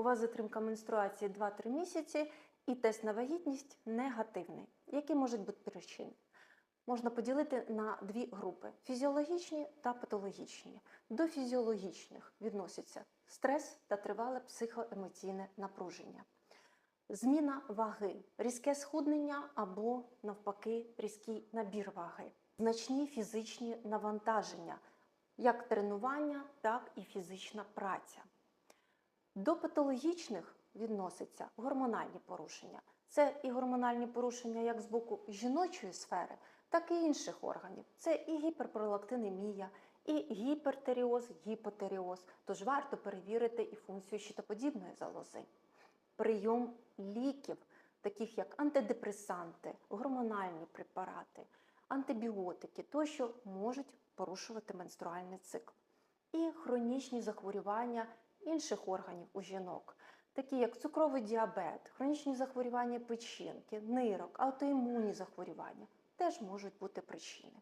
у вас затримка менструації 2-3 місяці і тест на вагітність негативний. Які можуть бути причини? Можна поділити на дві групи: фізіологічні та патологічні. До фізіологічних відносяться стрес та тривале психоемоційне напруження, зміна ваги, різке схуднення або, навпаки, різкий набір ваги, значні фізичні навантаження, як тренування, так і фізична праця. До патологічних відносяться гормональні порушення. Це і гормональні порушення як з боку жіночої сфери, так і інших органів. Це і гіперпролактинемія, і гіпертеріоз, гіпотеріоз. Тож варто перевірити і функцію щитоподібної залози. Прийом ліків, таких як антидепресанти, гормональні препарати, антибіотики, тощо можуть порушувати менструальний цикл. І хронічні захворювання інших органів у жінок, такі як цукровий діабет, хронічні захворювання печінки, нирок, аутоімунні захворювання теж можуть бути причини.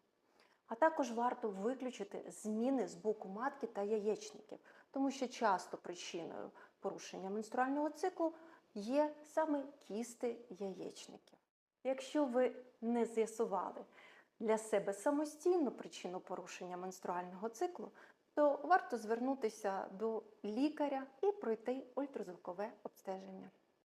А також варто виключити зміни з боку матки та яєчників, тому що часто причиною порушення менструального циклу є саме кісти яєчників. Якщо ви не з'ясували для себе самостійну причину порушення менструального циклу, то варто звернутися до лікаря і пройти ультразвукове обстеження.